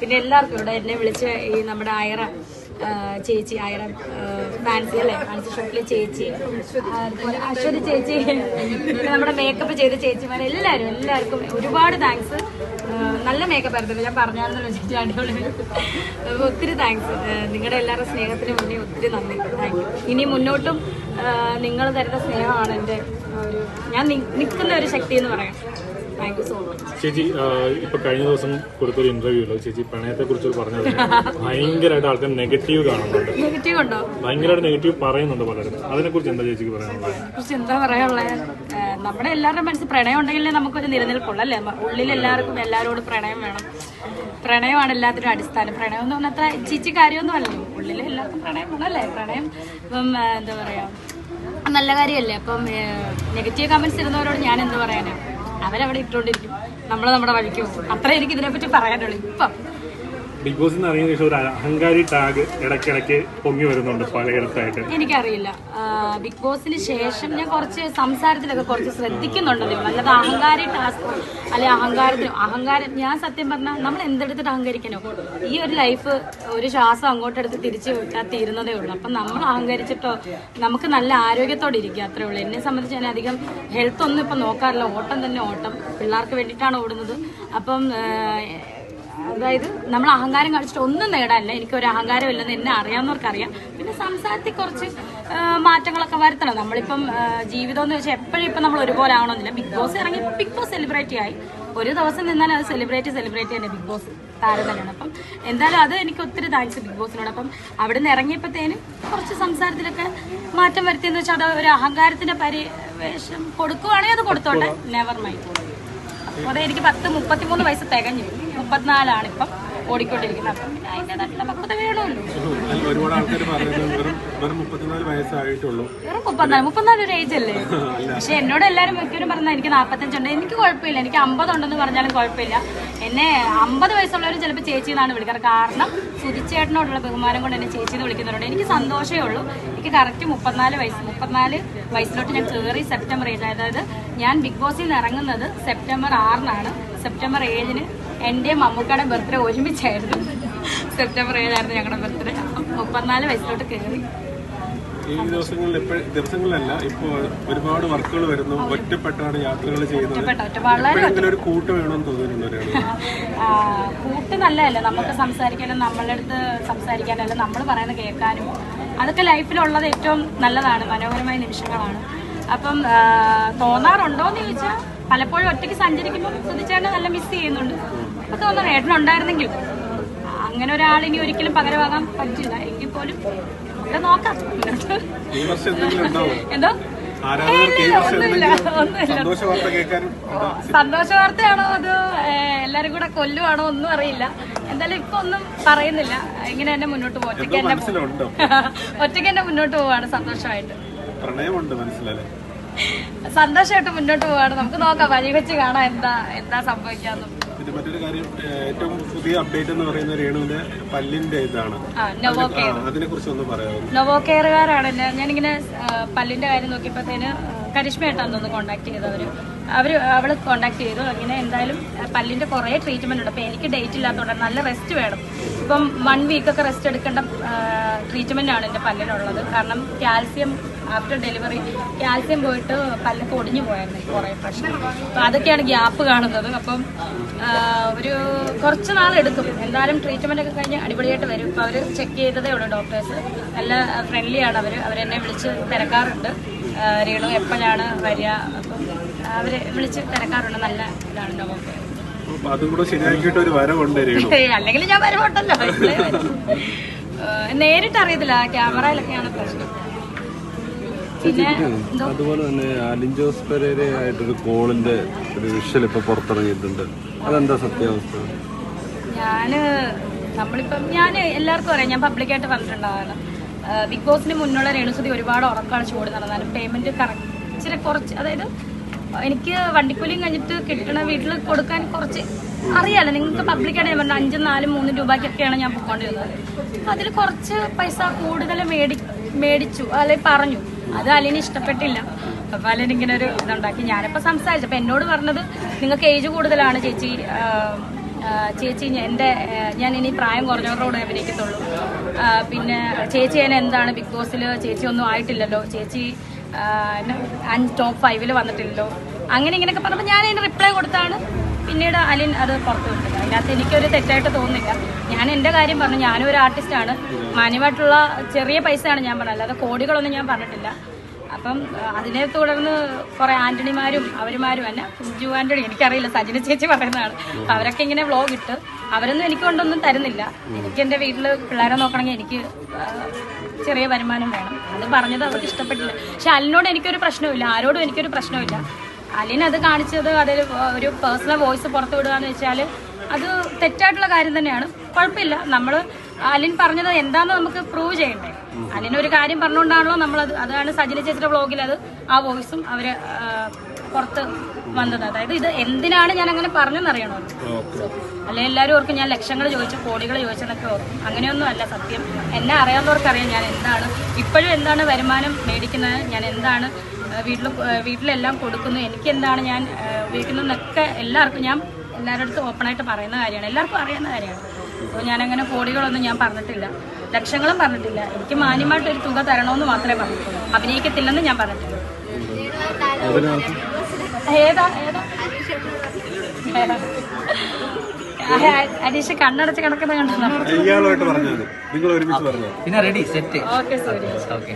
പിന്നെ എല്ലാവർക്കും ഇവിടെ എന്നെ വിളിച്ച് ഈ നമ്മുടെ അയറ ചേച്ചി അയറ ഫാൻസി അല്ലേ? ഫാൻസി ഷോപ്പിലെ ചേച്ചി. അശ്വതി ചേച്ചി. പിന്നെ നമ്മുടെ മേക്കപ്പ് ചെയ്ത ചേച്ചിമാർ എല്ലാവരും എല്ലാവർക്കും ഒരുപാട് താങ്ക്സ് നല്ല മേക്കപ്പ് ആയിരുന്നു ഞാൻ പറഞ്ഞാണെന്ന് വെച്ചിട്ട് അടിപൊളി. ഒത്തിരി താങ്ക്സ് നിങ്ങളുടെ എല്ലാവരുടെ സ്നേഹത്തിന് മുന്നേ ഒത്തിരി നന്ദി. താങ്ക് ഇനി മുന്നോട്ടും നിങ്ങൾ തരുന്ന സ്നേഹമാണ് എന്റെ ഒരു ഞാൻ നിൽക്കുന്ന ഒരു ശക്തി എന്ന് പറയാം. താങ്ക് യു സോ മച്ച് ചേച്ചി ഇപ്പൊ കഴിഞ്ഞ ദിവസം കൊടുത്തൊരു ഇന്റർവ്യൂല്ലോ ചേച്ചി പ്രണയത്തെ കുറിച്ച് പറഞ്ഞത് ഭയങ്കരമായിട്ട് ആൾക്കാർ നെഗറ്റീവ് കാണുന്നുണ്ട്. നെഗറ്റീവ് ഉണ്ടോ? ഭയങ്കരമായിട്ട് നെഗറ്റീവ് പറയുന്നുണ്ട് പലരും. അതിനെ കുറിച്ച് എന്താ ചേച്ചിക്ക് പറയാനുള്ളത്? കുറിച്ച് എന്താ പറയാനുള്ളത് നമ്മുടെ എല്ലാവരുടെ മനസ്സിൽ പ്രണയം ഉണ്ടെങ്കിലേ നമുക്കൊരു നിലനിൽപ്പുള്ളൂ അല്ലേ ഉള്ളിൽ എല്ലാവർക്കും എല്ലാവരോടും പ്രണയം വേണം. പ്രണയമാണ് എല്ലാത്തിനും അടിസ്ഥാനം. പ്രണയം എന്ന് പറഞ്ഞാൽ അത്ര ചിച്ചി കാര്യമൊന്നും അല്ലല്ലോ. ഉള്ളിൽ എല്ലാവർക്കും പ്രണയം വേണം അല്ലേ? പ്രണയം ഇപ്പം എന്താ പറയാ നല്ല കാര്യമല്ലേ? അപ്പം നെഗറ്റീവ് കമൻസ് ഇരുന്നവരോട് ഞാൻ എന്ത് പറയാനാ? അവരവിടെ ഇട്ടുകൊണ്ടിരിക്കും നമ്മൾ നമ്മുടെ വഴിക്ക് പോകും. അത്ര എനിക്ക് ഇതിനെപ്പറ്റി പറയാനുള്ളൂ. ഇപ്പം ബിഗ് ബോസ് നിന്ന് ഇറങ്ങിയ ശേഷം ഒരു അഹങ്കാരി ടാഗ് ഇടയ്ക്കിടയ്ക്ക് പൊങ്ങി വരുന്നുണ്ട് പലയിടത്തായിട്ട്. എനിക്കറിയില്ല. ബിഗ് ബോസിന് ശേഷം ഞാൻ കുറച്ച് സംസാരത്തിലൊക്കെ കുറച്ച് ശ്രദ്ധിക്കുന്നുണ്ട് അല്ലാതെ അഹങ്കാരി ടാസ്ക് അല്ലെ അഹങ്കാരത്തിന് അഹങ്കാരം ഞാൻ സത്യം പറഞ്ഞാൽ നമ്മൾ എന്തെടുത്തിട്ട് അഹങ്കരിക്കണോ? ഈ ഒരു ലൈഫ് ഒരു ശ്വാസം അങ്ങോട്ടെടുത്ത് തിരിച്ചു വിട്ടാൽ തീരുന്നതേ ഉള്ളൂ. അപ്പം നമ്മൾ അഹങ്കരിച്ചിട്ടോ നമുക്ക് നല്ല ആരോഗ്യത്തോടെ ഇരിക്കുക അത്രേ ഉള്ളൂ. എന്നെ സംബന്ധിച്ച് ഞാൻ അധികം ഹെൽത്ത് ഒന്നും ഇപ്പം നോക്കാറില്ല. ഓട്ടം തന്നെ ഓട്ടം. പിള്ളേർക്ക് വേണ്ടിയിട്ടാണ് ഓടുന്നത്. അപ്പം അതായത് നമ്മൾ അഹങ്കാരം കാണിച്ചിട്ട് ഒന്നും നേടാനില്ല. എനിക്ക് ഒരു അഹങ്കാരം ഇല്ലെന്ന് എന്നെ അറിയാവുന്നവർക്കറിയാം. പിന്നെ സംസാരത്തിൽ കുറച്ച് മാറ്റങ്ങളൊക്കെ വരുത്തണം. നമ്മളിപ്പം ജീവിതം എന്ന് വെച്ചാൽ എപ്പോഴും ഇപ്പം നമ്മൾ ഒരുപോലെ ആവണമെന്നില്ല. ബിഗ് ബോസ് ഇറങ്ങി ബിഗ് ബോസ് സെലിബ്രേറ്റ് ആയി. ഒരു ദിവസം നിന്നാൽ അത് സെലിബ്രേറ്റ് സെലിബ്രേറ്റ് തന്നെ. ബിഗ് ബോസ് താരം തന്നെയാണ്. അപ്പം എന്തായാലും അത് എനിക്ക് ഒത്തിരി താങ്ക്സ് ബിഗ് ബോസിനോട്. അപ്പം അവിടെ നിന്ന് ഇറങ്ങിയപ്പോഴത്തേനും കുറച്ച് സംസാരത്തിലൊക്കെ മാറ്റം വരുത്തിയെന്ന് വെച്ചാൽ അത് ഒരു അഹങ്കാരത്തിന്റെ പരിവേഷം കൊടുക്കുവാണെങ്കിൽ അത് കൊടുത്തോട്ടെ. നെവർ മൈൻഡ് അപ്പോൾ അത് എനിക്ക് പത്ത് മുപ്പത്തിമൂന്ന് വയസ്സ് തികഞ്ഞു. മുപ്പത്തിനാലാണ് ഇപ്പം ഓടിക്കൊണ്ടിരിക്കുന്നത്. അപ്പം പിന്നെ അതിന്റെതായിട്ടുള്ള പക്വത വേണമല്ലോ. ഒരുപാട് ആൾക്കാർ വെറും മുപ്പത്തിനാല് വയസ്സായിട്ടുള്ളൂ. വെറും മുപ്പത്തിനാല് മുപ്പത്തിനാല് ഒരു ഏജ് അല്ലേ? പക്ഷെ എന്നോട് എല്ലാവരും മിക്കവരും പറഞ്ഞാൽ എനിക്ക് നാൽപ്പത്തഞ്ചുണ്ട് എനിക്ക് കുഴപ്പമില്ല. എനിക്ക് അമ്പതുണ്ടെന്ന് പറഞ്ഞാലും കുഴപ്പമില്ല. എന്നെ അമ്പത് വയസ്സുള്ളവരും ചിലപ്പോൾ ചേച്ചി എന്നാണ് വിളിക്കാറ്. കാരണം സുതിച്ചേട്ടനോടുള്ള ബഹുമാനം കൊണ്ട് എന്നെ ചേച്ചി എന്ന് വിളിക്കുന്നവരുണ്ട്. എനിക്ക് സന്തോഷമേ ഉള്ളൂ. എനിക്ക് കറക്റ്റ് മുപ്പത്തിനാല് വയസ്സ് മുപ്പത്തിനാല് വയസ്സിലോട്ട് ഞാൻ കയറി സെപ്റ്റംബർ ഏഴ് അതായത് ഞാൻ ബിഗ് ബോസിൽ നിന്ന് ഇറങ്ങുന്നത് സെപ്റ്റംബർ ആറിനാണ്. സെപ്റ്റംബർ ഏഴിന് എന്റെയും മമ്മൂക്കയുടെ ബർത്ത്ഡേ ഒരുമിച്ചായിരുന്നു സെപ്റ്റംബർ ഏഴായിരുന്നു ഞങ്ങളുടെ ബർത്ത്ഡേ മുപ്പത്തിനാല് വയസ്സിലോട്ട് കയറി ഈ ദിവസങ്ങളിൽ ദിവസങ്ങളിലല്ല ഇപ്പോൾ ഒരുപാട് വർക്കുകൾ വരുന്നു. ഒറ്റപ്പെട്ടാണ് യാത്രകൾ ചെയ്യുന്നത്. ഒരു കൂട്ട് വേണമെന്ന് തോന്നിയിട്ടുണ്ട് ഒരാൾ കൂട്ട് നല്ലതല്ലേ. നമുക്ക് സംസാരിക്കാനും നമ്മളുടെ അടുത്ത് സംസാരിക്കാനല്ല നമ്മൾ പറയുന്നത് കേൾക്കാനും. അതൊക്കെ ലൈഫിലുള്ളത് ഏറ്റവും നല്ലതാണ്. മനോഹരമായ നിമിഷങ്ങളാണ്. അപ്പം തോന്നാറുണ്ടോ എന്ന് ചോദിച്ചാൽ പലപ്പോഴും ഒറ്റയ്ക്ക് സഞ്ചരിക്കുമ്പോൾ ശ്രദ്ധിച്ചേട്ടൻ നല്ല മിസ് ചെയ്യുന്നുണ്ട്. അപ്പൊ തോന്നുന്നു ഏട്ടനുണ്ടായിരുന്നെങ്കിൽ അങ്ങനെ ഒരാൾ ഇനി ഒരിക്കലും പകരമാകാൻ പറ്റില്ല. എങ്കിൽ പോലും ഇവിടെ നോക്കാം. എന്തോ? ഒന്നുമില്ല ഒന്നുമില്ല. സന്തോഷ വാർത്തയാണോ അതോ എല്ലാരും കൂടെ കൊല്ലുവാണോ ഒന്നും അറിയില്ല. എന്തായാലും ഇപ്പൊ ഒന്നും പറയുന്നില്ല. ഇങ്ങനെ എന്നെ മുന്നോട്ട് പോകും ഒറ്റയ്ക്ക് എന്നെ തന്നെ ഒറ്റയ്ക്ക് തന്നെ മുന്നോട്ട് പോവാണ് സന്തോഷമായിട്ട്. പ്രണയമുണ്ട് മനസ്സിലല്ലേ? സന്തോഷമായിട്ട് മുന്നോട്ട് പോവാണ്. നമുക്ക് നോക്കാം വഴി വെച്ച് കാണാം എന്താ എന്താ സംഭവിക്കാന്ന്. ഇത് മറ്റൊരു കാര്യം ഏറ്റവും പുതിയ അപ്ഡേറ്റ് എന്ന് പറയുന്ന രേണുവിന്റെ പല്ലിന്റെ ഇതാണ്. ആ നൊവോ ആ, അതിനെ കുറിച്ച് ഒന്ന് പറയാമോ? നൊവോ കെയറുകാരാണ് ഞാനിങ്ങനെ പല്ലിന്റെ കാര്യം നോക്കിയപ്പോഴത്തേന് കരിഷ്മയായിട്ടാണ് ഒന്ന് കോണ്ടാക്ട് ചെയ്തത് അവർ അവൾ കോണ്ടാക്ട് ചെയ്തു. അങ്ങനെ എന്തായാലും പല്ലിന്റെ കുറേ ട്രീറ്റ്മെന്റ് ഉണ്ട്. അപ്പൊ എനിക്ക് ഡേറ്റ് ഇല്ലാത്തതുകൊണ്ട് നല്ല റെസ്റ്റ് വേണം. ഇപ്പം വൺ വീക്ക് ഒക്കെ റെസ്റ്റ് എടുക്കേണ്ട ട്രീറ്റ്മെന്റ് ആണ് എന്റെ പല്ലിനുള്ളത്. കാരണം കാൽസ്യം ആഫ്റ്റർ ഡെലിവറി കാൽസ്യം പോയിട്ട് പല്ലൊക്കെ ഒടിഞ്ഞു പോയായിരുന്നു കുറേ പ്രശ്നം അപ്പൊ അതൊക്കെയാണ് ഗ്യാപ്പ് കാണുന്നത്. അപ്പം ഒരു കുറച്ച് നാൾ എടുക്കും. എന്തായാലും ട്രീറ്റ്മെന്റ് ഒക്കെ കഴിഞ്ഞ് അടിപൊളിയായിട്ട് വരും. ഇപ്പൊ അവർ ചെക്ക് ചെയ്തതേ ഉള്ളൂ ഡോക്ടേഴ്സ് നല്ല ഫ്രണ്ട്ലി ആണ് അവർ. അവരെന്നെ വിളിച്ച് തിരക്കാറുണ്ട്. രീണു എപ്പോഴാണ് വരിക? അപ്പം അവർ വിളിച്ച് തിരക്കാറുണ്ട്. നല്ല ഇതാണ് നമുക്ക് അപ്പൊ അതും കൂടെ ശരിയാക്കിയിട്ട് ഒരു വരവുണ്ട് അല്ലെങ്കിൽ ഞാൻ വരവുണ്ടല്ലോ. നേരിട്ട് അറിയത്തില്ല. ക്യാമറയിലൊക്കെയാണ് പ്രശ്നം. അതുപോലെ തന്നെ അലിൻ ജോസ് പെരേരയായിട്ടൊരു കോളിന്റെ ഒരു വിഷ്വൽ ഇപ്പൊ പുറത്തിറങ്ങിയിട്ടുണ്ട്. അതെന്താ സത്യാവസ്ഥ? ഞാൻ നമ്മളിപ്പം ഞാൻ എല്ലാവർക്കും അറിയാം ഞാൻ പബ്ലിക്കായിട്ട് പറഞ്ഞിട്ടുണ്ടാവാണ് ബിഗ് ബോസിന് മുന്നുള്ള രേണുസുതി ഒരുപാട് ഉറക്കമാണ് ചൂട് നടന്നാലും പേയ്മെന്റ് കറക്റ്റ് ഇച്ചിരി കുറച്ച് അതായത് എനിക്ക് വണ്ടിക്കൂലിയും കഴിഞ്ഞിട്ട് കിട്ടണ വീട്ടിൽ കൊടുക്കാൻ കുറച്ച് അറിയാലോ. നിങ്ങൾക്ക് പബ്ലിക്കാണ് ഞാൻ പറഞ്ഞത് അഞ്ചും നാലും മൂന്നും രൂപയ്ക്കൊക്കെയാണ് ഞാൻ പോയിക്കൊണ്ടിരുന്നത്. അതിൽ കുറച്ച് പൈസ കൂടുതൽ മേടി മേടിച്ചു അല്ലെങ്കിൽ പറഞ്ഞു. അത് അലിന് ഇഷ്ടപ്പെട്ടില്ല. അപ്പൊ അലിന് ഇങ്ങനെ ഒരു ഇതുണ്ടാക്കി. ഞാനിപ്പോ സംസാരിച്ചു. അപ്പൊ എന്നോട് പറഞ്ഞത് നിങ്ങൾക്ക് ഏജ് കൂടുതലാണ് ചേച്ചി. ചേച്ചി എന്റെ ഞാൻ ഇനി പ്രായം കുറഞ്ഞവരോട് അഭിനയിക്കത്തുള്ളൂ. പിന്നെ ചേച്ചി ഞാൻ എന്താണ് ബിഗ് ബോസിൽ ചേച്ചി ഒന്നും ആയിട്ടില്ലല്ലോ. ചേച്ചി ടോപ്പ് ഫൈവിൽ വന്നിട്ടില്ലല്ലോ. അങ്ങനെ ഇങ്ങനെയൊക്കെ പറഞ്ഞപ്പോൾ ഞാൻ അതിന് റിപ്ലൈ കൊടുത്താണ്. പിന്നീട് അലിൻ അത് പുറത്തു വിട്ടില്ല അതിനകത്ത് എനിക്കൊരു തെറ്റായിട്ട് തോന്നുന്നില്ല. ഞാൻ എന്റെ കാര്യം പറഞ്ഞു. ഞാനും ഒരു ആർട്ടിസ്റ്റാണ് മാന്യമായിട്ടുള്ള ചെറിയ പൈസയാണ് ഞാൻ പറഞ്ഞത്. അല്ലാതെ കോടികളൊന്നും ഞാൻ പറഞ്ഞിട്ടില്ല. അപ്പം അതിനെ തുടർന്ന് കുറെ ആന്റണിമാരും അവരുമാരും തന്നെ ജു ആന്റണി എനിക്കറിയില്ല സജിന ചേച്ചി പറയുന്നതാണ്. അവരൊക്കെ ഇങ്ങനെ വ്ലോഗ് ഇട്ട് അവരൊന്നും എനിക്ക് കൊണ്ടൊന്നും തരുന്നില്ല. എനിക്ക് എന്റെ വീട്ടിൽ പിള്ളേരെ നോക്കണമെങ്കിൽ എനിക്ക് ചെറിയ വരുമാനം വേണം. അത് പറഞ്ഞത് അവർക്ക് ഇഷ്ടപ്പെട്ടില്ല. പക്ഷെ അലിനോട് എനിക്കൊരു പ്രശ്നവുമില്ല. ആരോടും എനിക്കൊരു പ്രശ്നവുമില്ല. അലിൻ അത് കാണിച്ചത് അതിൽ ഒരു പേഴ്സണൽ വോയിസ് പുറത്തു വിടുക എന്ന് വെച്ചാൽ അത് തെറ്റായിട്ടുള്ള കാര്യം തന്നെയാണ്. കുഴപ്പമില്ല. നമ്മൾ അലിൻ പറഞ്ഞത് എന്താന്ന് നമുക്ക് പ്രൂവ് ചെയ്യണ്ടേ. അലിൻ ഒരു കാര്യം പറഞ്ഞുകൊണ്ടാണല്ലോ നമ്മളത് അതാണ് സജിന ചേച്ചിയുടെ ബ്ലോഗിൽ അത് ആ വോയിസും അവർ ആ, പുറത്ത് വന്നത്. അതായത് ഇത് എന്തിനാണ് ഞാൻ അങ്ങനെ പറഞ്ഞെന്നറിയണോ അല്ലെ എല്ലാവരും ഓർക്കും ഞാൻ ലക്ഷങ്ങൾ ചോദിച്ചു കോടികൾ ചോദിച്ചെന്നൊക്കെ ഓർക്കും. അങ്ങനെയൊന്നും അല്ല സത്യം. എന്നെ അറിയാത്തവർക്കറിയാം ഞാൻ എന്താണ് ഇപ്പോഴും എന്താണ് വരുമാനം മേടിക്കുന്നത് ഞാൻ എന്താണ് വീട്ടിൽ വീട്ടിലെല്ലാം കൊടുക്കുന്നു. എനിക്ക് എന്താണ് ഞാൻ ഉപയോഗിക്കുന്നതെന്നൊക്കെ എല്ലാവർക്കും ഞാൻ എല്ലാവരുടെ അടുത്തും ഓപ്പണായിട്ട് പറയുന്ന കാര്യമാണ്. എല്ലാവർക്കും അറിയുന്ന കാര്യമാണ്. അപ്പോൾ ഞാനങ്ങനെ കോടികളൊന്നും ഞാൻ പറഞ്ഞിട്ടില്ല. ലക്ഷങ്ങളും പറഞ്ഞിട്ടില്ല. എനിക്ക് മാന്യമായിട്ട് ഒരു തുക തരണമെന്ന് മാത്രമേ പറഞ്ഞിട്ടുള്ളൂ. അഭിനയിക്കത്തില്ലെന്ന് ഞാൻ പറഞ്ഞിട്ടുള്ളൂ ഏതാ ഏതാ? അനീഷ് കണ്ണടച്ച് കിടക്കുന്ന കണ്ടോ ഇയാളുമായിട്ട് പറഞ്ഞത് നിങ്ങൾ ഒരുമിച്ച് പറഞ്ഞത് പിന്നെ ready set okay sorry okay